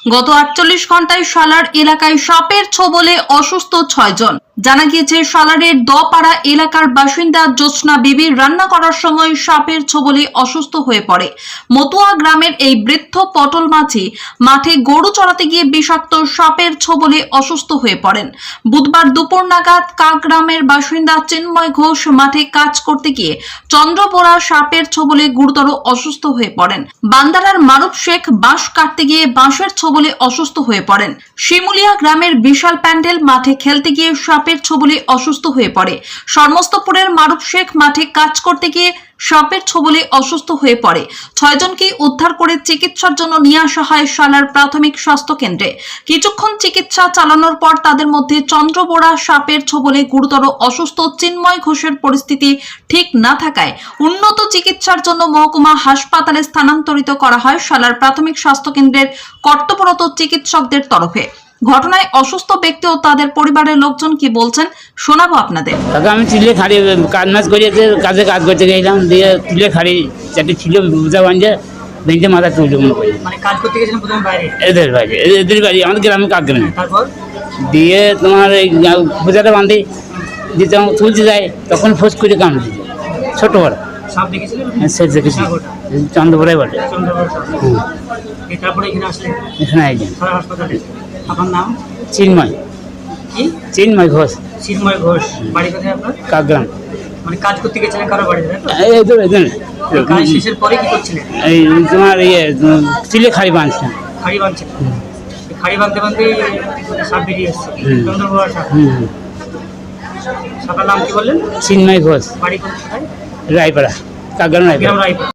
গত আটচল্লিশ ঘন্টায় সালার এলাকায় সাপের ছোবলে অসুস্থ ছয়জন। জানা গিয়েছে, সালারের দপাড়া এলাকার বাসিন্দা জ্যোৎস্না বিবি রান্না করার সময় সাপের ছোবলে অসুস্থ হয়ে পড়ে। মতুয়া গ্রামের এই বৃদ্ধ পটল মাঝি মাঠে গরু চড়াতে গিয়ে বিষাক্ত সাপের ছোবলে অসুস্থ হয়ে পড়েন। বুধবার দুপুর নাগাদ কাক গ্রামের বাসিন্দা চিন্ময় ঘোষ মাঠে কাজ করতে গিয়ে চন্দ্রপোড়া সাপের ছোবলে গুরুতর অসুস্থ হয়ে পড়েন। বান্দারার মারুফ শেখ বাঁশ কাটতে গিয়ে বাঁশের ছোবলে অসুস্থ হয়ে পড়েন। শিমুলিয়া গ্রামের বিশাল প্যান্ডেল মাঠে খেলতে গিয়ে সাপের ছোবলে অসুস্থ হয়ে পড়ে। সর্মস্তপুরের মারুফ শেখ মাঠে কাজ করতে গিয়ে সাপের ছোবলে অসুস্থ হয়ে পড়ে। ছয়জনকে উদ্ধার করে চিকিৎসার জন্য নিয়ে আসা হয় সালার প্রাথমিক স্বাস্থ্য কেন্দ্রে। কিছুক্ষণ চিকিৎসা চালানোর পর তাদের মধ্যে চন্দ্রবোড়া সাপের ছোবলে গুরুতর অসুস্থ চিন্ময় ঘোষের পরিস্থিতি ঠিক না থাকায় উন্নত চিকিৎসার জন্য মহকুমা হাসপাতালে স্থানান্তরিত করা হয় সালার প্রাথমিক স্বাস্থ্য কেন্দ্রের কর্তব্যরত চিকিৎসকদের তরফে। ঘটনায় অসুস্থ ব্যক্তি ও তাদের পরিবারের লোকজন কি বলছেন শোনাবো আপনাদের। কাকা আমি চুলে খাড়ি কাজ মাছ করিয়েছে কাজে কাজ করতে গেছিলাম দিয়ে চুলে খাড়ি চারটে ছিল বুঝা বাঞ্জে ভেঙে মাথা তুলে মনে করি। মানে কাজ করতে গেছিলেন প্রথমে বাইরে? এদের বাড়ি এদের- বাড়ি আমাদের গ্রামে কাক গ্রামে তারপর? দিয়ে তোমার এই বোঝাটা বাঁধি দিয়ে যখন তুলতে যায় তখন ফোস করে কামড়ে দিল ছোটো বড় সাপ দেখেছিলেন? সে দেখেছি। চন্দ্রপুরাই বটে। তারপরে এখানে আসলেন এখানে হাসপাতালে আপনার নাম? চিন্ময়। কি? চিন্ময় ঘোষ। চিন্ময় ঘোষ। বাড়ি কোথায় আপনার? কাকগ্রাম। মানে কাজ করতে গেছিলেন কারও বাড়িতে তো? এই কাজ শেষের পরে কি করছিলেন? এই তোমার ইয়ে চিলে খাড়ি বাঁধছিলাম। খাড়ি বাঁধছিলেন। এই খাড়ি বাঁধতে বাঁধতে সাপ বেরিয়ে এসছে। হুম। সাপ। হুম হুম। সাপের নাম কি বললেন? চিন্ময় ঘোষ। বাড়ি কোথায়? রায়পাড়া। কাকগ্রাম রায়পাড়া। রায়পুর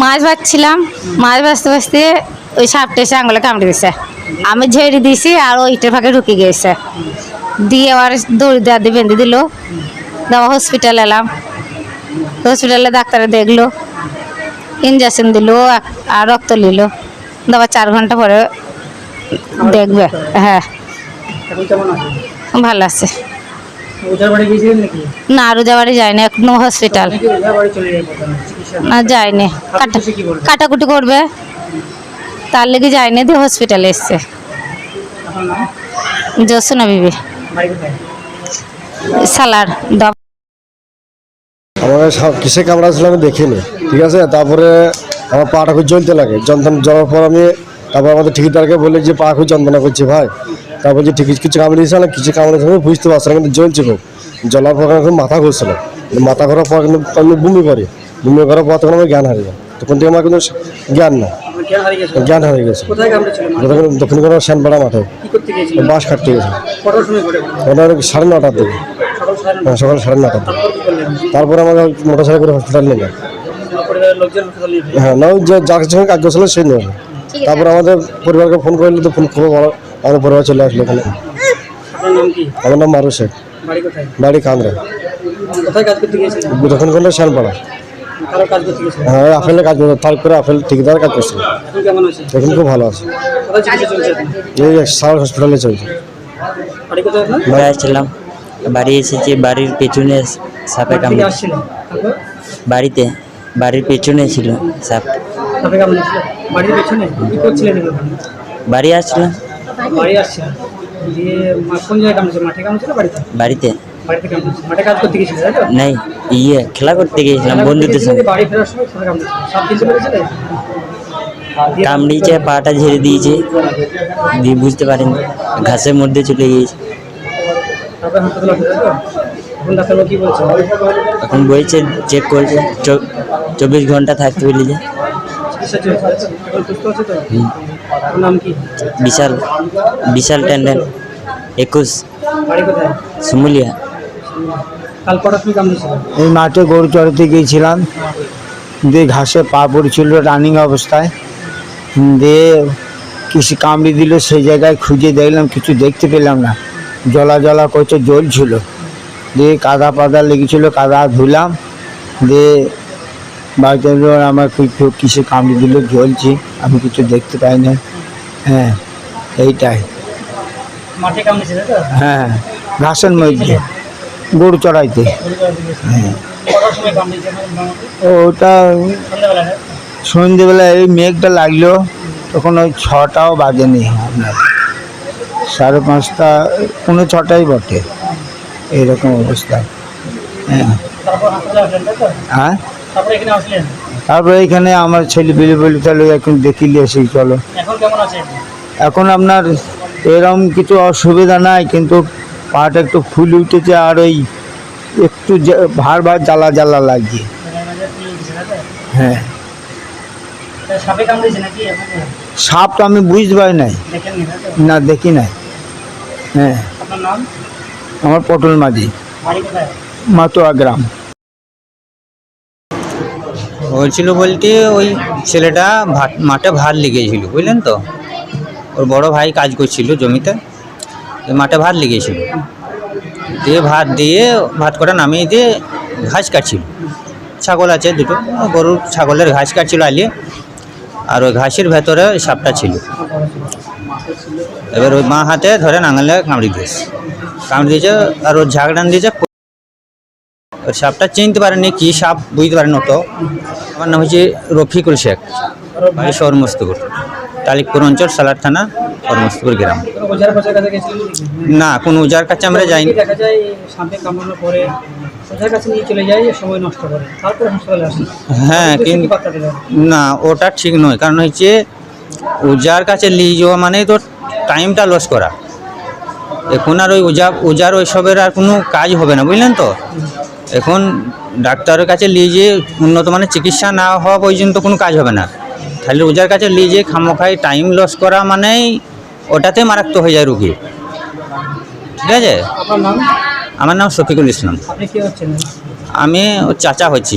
মাছ ভাজছিলাম মাছ ভাজতে ভাজতে ওই সাপটা এসে আঙুলে কামড়ে দিছে। আমি ঝেড়ে দিয়েছি আর ওইটার ফাঁকে ঢুকে গিয়েছে। দিয়ে আবার দড়ি দেওয়া দিয়ে বেঁধে দিল। দেওয়া হসপিটাল এলাম। হসপিটালে ডাক্তারে দেখল ইঞ্জেকশন দিল আর রক্ত নিল। দেওয়া চার ঘণ্টা পরে দেখবে। হ্যাঁ। ভালো আছে। না রোজা বাড়ি যায়নি এখনও হসপিটাল যায়নি। কাটাকুটি করবে। তার লেগে যায়নি দিয়ে হসপিটালে এসছে। জোসনা বিবি। সালার আমাকে সব কিসে কামড়াচ্ছিল আমি দেখিনি ঠিক আছে? তারপরে আমার পাটা খুব জ্বলতে লাগে। যন্ত্রণা জ্বলার পর আমি তারপর আমাদের ঠিকাদারকে বলি যে পা খুব যন্ত্রণা করছে ভাই। তারপর যে ঠিক কিছু কামড়িয়েছে না কিছু কামড়েছে আমি বুঝতে পারছি না কিন্তু জ্বলছে খুব। জ্বলার পর খুব মাথা ঘুরছিল। মাথা ঘোরার পর কিন্তু আমি বমি করি। বমি করার পর তখন আমার জ্ঞান হারিয়ে যায়। তখন থেকে আমার কিন্তু জ্ঞান না জ্ঞান হারিয়ে গেছে। দক্ষিণ করার শ্যানপাড়া মাঠে। কি বাস কাটতে গেছে। ওটা সাড়ে নটার দিকে? সকাল সাড়ে হ্যাঁ, সাড়ে নটার দিকে। তারপর আমাকে মোটর সাইকেল করে হসপিটাল নিয়ে যায়। হ্যাঁ না ওই যে যার সঙ্গে কাজ করছিল সেই নিয়ে তারপর আমাদের পরিবারকে ফোন করলে তো ফোন খুব ভালো আমাদের পরিবার চলে আসলো এখানে। কি? আমার নাম মারু শেখ। বাড়ি কোথায়? বাড়ি কান্দ্রা কোথায় কাজ করতে গিয়েছিলেন? শ্যানপাড়া কারও হ্যাঁ ওই আপেলে কাজ করতো তারপরে আপেল ঠিকাদার কাজ করছিল এখন কেমন আছে এখন খুব ভালো আছে। এই সার হসপিটালে চলছে। বাড়ি ঘুরে আসছিলাম। বাড়ি এসেছি বাড়ির পেছনে সাপে কামড়ে। বাড়িতে বাড়ির পেছনে ছিল সাপ? বাড়ি আসছিলাম। বাড়িতে। মাঠে কাজ করতে গিয়েছিল তাই তো? নাই ইয়ে খেলা করতে গিয়েছিলাম বন্ধুদের সঙ্গে। বাড়ি ফেরার সময় পেরেছিলেন কামড়িয়েছে পাটা ঝেড়ে দিয়েছে। দিয়ে বুঝতে পারেনি ঘাসের মধ্যে চলে গিয়েছে। এখন বলছে? বইছে চেক করছে চব্বিশ ঘণ্টা থাকতে নাম কি? বিশাল বিশাল ট্যান্ডেন একুশ। সুমুলিয়া। কাল কটার এই মাঠে গরু চড়াতে গিয়েছিলাম। দিয়ে ঘাসে পা পড়েছিল রানিং অবস্থায়। দিয়ে কিছু কামড়ি দিল সেই জায়গায় খুঁজে দেখলাম কিছু দেখতে পেলাম না। জলা জলা করছে জল ছিল দিয়ে কাদা পাদা লেগেছিল কাদা ধুলাম। দিয়ে বাড়িতে আমার কিছু কিসে কামড়ি দিল জ্বলছি। আমি কিছু দেখতে পাই না হ্যাঁ এইটাই। মাঠে কামড়েছে হ্যাঁ। ঘাসের মধ্যে। গরু চড়াইতে। ওটা সন্ধ্যাবেলা না? সন্ধেবেলা এই মেঘটা লাগল তখন ওই ছটাও বাজেনি আপনার। সাড়ে পাঁচটা কোনো ছটাই বটে এইরকম অবস্থা। হ্যাঁ। হ্যাঁ? তারপরে এখানে আমার ছেলে বেলে বলি তাহলে এখন দেখিলে এসে চলো। এখন এখন আপনার এরকম কিছু অসুবিধা নাই কিন্তু পাটা একটু ফুলে উঠেছে আর ওই একটু ভার ভার জ্বালা জ্বালা লাগছে। হ্যাঁ। সাপে তো আমি বুঝতে পারি নাই। না, দেখি নাই। হ্যাঁ। আমার পটল মাঝি। মাতোয়া গ্রাম। হয়েছিল বলতে ওই ছেলেটা মাঠে ভাত লেগেছিল, বুঝলেন তো? ওর বড় ভাই কাজ করছিল জমিতে। মাঠে ভাত লেগেছিল দিয়ে ভাত দিয়ে ভাত কটা নামিয়ে দিয়ে ঘাস কাটছিল। ছাগল আছে দুটো, গরুর ছাগলের ঘাস কাটছিল আলিয়ে আর ওই ঘাসের ভেতরে সাপটা ছিল। এবার ওই মা হাতে ধরে নাঙলে কামড়ি দিয়েছে। কামড়ি দিয়েছে আর ওর ঝাগড়ান দিয়েছে। ওই সাপটা চিনতে পারেনি কি সাপ, বুঝতে পারেন তো। আমার নাম হচ্ছে রফিকুল শেখ। বাড়ি শহরমস্তপুর, তালিকপুর অঞ্চল সালার থানা শহরমস্তপুর গ্রাম? না কোনো উজার কাছে আমরা যাইনি। দেখা যায় সাপে কামড়ানোর পরে ওঝার কাছে নিয়ে চলে যায় সময় নষ্ট করে। তারপরে হাসপাতালে আসেন হ্যাঁ কিন্তু না। ওটা ঠিক নয়। কারণ হচ্ছে উজার কাছে নিয়ে যাওয়া মানে তো টাইমটা লস করা। এখন আর ওই উজা উজার ওইসবের আর কোনো কাজ হবে না বুঝলেন তো? এখন ডাক্তারের কাছে নিয়ে যেয়ে উন্নত মানের চিকিৎসা না হওয়া পর্যন্ত কোনো কাজ হবে না। তাহলে রোজার কাছে লিজে খামোখাই টাইম লস করা মানেই ওটাতে মারাত্মক হয়ে যায় রুগী। ঠিক আছে? আমার নাম শফিকুল ইসলাম। আমি ওর চাচা হচ্ছি।